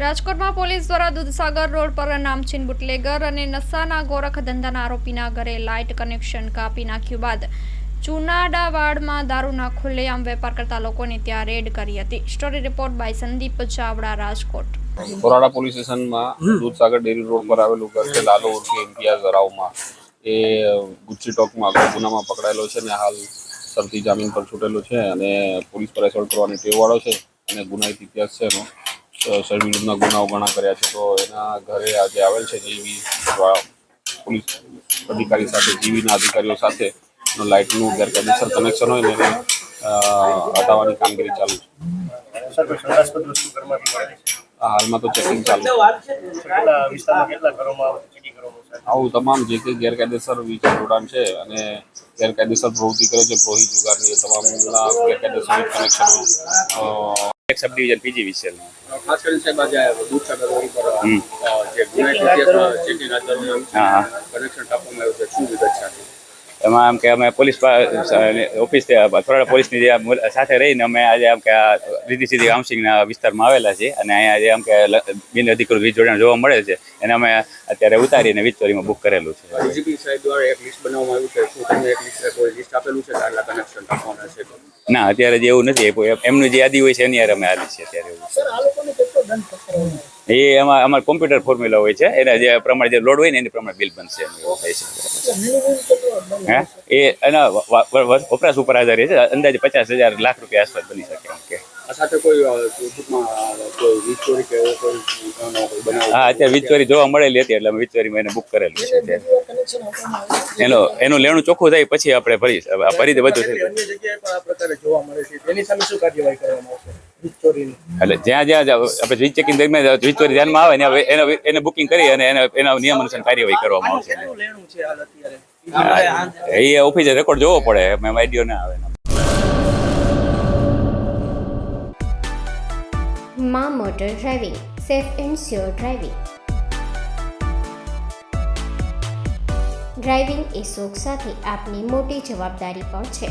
રાજકોટમાં પોલીસ દ્વારા દૂધસાગર રોડ પર નામચીન બુટલેગર અને નશાના ગોરખ ધંધાના આરોપીના ઘરે લાઇટ કનેક્શન કાપી નાખ્યું બાદ ચુનાડાવાડમાં દારૂના ખુલ્લેઆમ વેપાર કરતા લોકોને ત્યાં રેડ કરી હતી. Story report by Sandeep Chavda, Rajkot. Korada police સ્ટેશનમાં દૂધસાગર ડેરી રોડ પર આવેલું ઘર છે, લાલો ઉર્ફે ઇમ્તિયાઝ રાવમાં એ ગુચ્છી ટોકમાં ગુનામાં પકડાયેલો છે ને હાલ શરતી જામીન પર છૂટેલો છે અને પોલીસ પર એસોલ્ટ કરવાની ટેવવાળો છે અને ગુનાહિત ઇતિહાસ છે એનો. વિરુદ્ધના ગુનાઓ ઘણા કર્યા છે. તો એના ઘરે આજે આવેલ છે જીવી પોલીસ અધિકારી સાથે જીવીના અધિકારીઓ સાથે લાઇટનું ગેરકાયદેસર કનેક્શન હોય ને એને હટાવવાની કામગીરી ચાલુ છે. હાલમાં તો ચેકિંગ ચાલુ આવું તમામ જે કંઈ ગેરકાયદેસર વીજ જોડાણ છે અને ગેરકાયદેસર પ્રવૃત્તિ કરે છે પ્રોહી જુગારની એ તમામના ગેરકાયદેસર કનેક્શનો એક સબ ડિવિઝન પીજીવીસીએલ ખાસ કરીને સાહેબ આજે દૂધસાગર રોડ પર જે ગુનાહિત ઇતિહાસમાં ચેકિંગ હાથ ધરવામાં હા, હા. આવ્યું છે કનેક્શન આપવામાં આવ્યું છે શું વિગત છે એમાં આમ કે અમે પોલીસ ઓફિસ થોડા પોલીસની જે સાથે રહીને અમે આજે આમ કે આ રીધી સીધી હાઉસિંગના વિસ્તારમાં આવેલા છીએ અને અહીંયા જે આમ કે બિન અધિકૃત વીજ જોડાણ જોવા મળે છે એને અમે અત્યારે ઉતારીને વીજ ચોરીમાં બુક કરેલું છે. ડીજીપી સાહેબ દ્વારા એક લિસ્ટ બનાવવામાં આવ્યું છે. શું તમને એક લિસ્ટ કોઈ લિસ્ટ આપેલું છે? કનેક્શન ના અત્યારે જે એવું નથી એમનું જે યાદી હોય છે એની અમે હાલી છીએ અત્યારે. એ એમાં અમારે કોમ્પ્યુટર ફોર્મ્યુલા હોય છે. એના જે પ્રમાણે જે લોડ હોય ને એની પ્રમાણે બિલ બનશે થાય છે. એ એના વપરાશ ઉપર આધારિત છે. અંદાજે પચાસ હજાર લાખ રૂપિયા આસપાસ બની શકે એમ કે. હા અત્યારે વીજ ચોરી જોવા મળેલી હતી એટલે અમે વીજ ચોરી એને બુક કરેલું છે એનો એનું લેણું ચોખ્ખું થાય પછી આપણે ભરી ભરી દે બધું થઈ જાય. એટલે જ્યાં જ્યાં આપણે વીજ ચેકિંગ દરમિયાન વીજ ચોરી ધ્યાનમાં આવે ને હવે એને એને બુકિંગ કરી અને એને એના નિયમ અનુસાર કાર્યવાહી કરવામાં આવશે. કેટલું લેણું છે હાલ અત્યારે? એ ઓફિસે રેકોર્ડ જોવો પડે મેં આઈડિયો ના આવે. માં motor driving safe and sure driving. Driving એ શોખ સાથે આપની મોટી જવાબદારી પણ છે.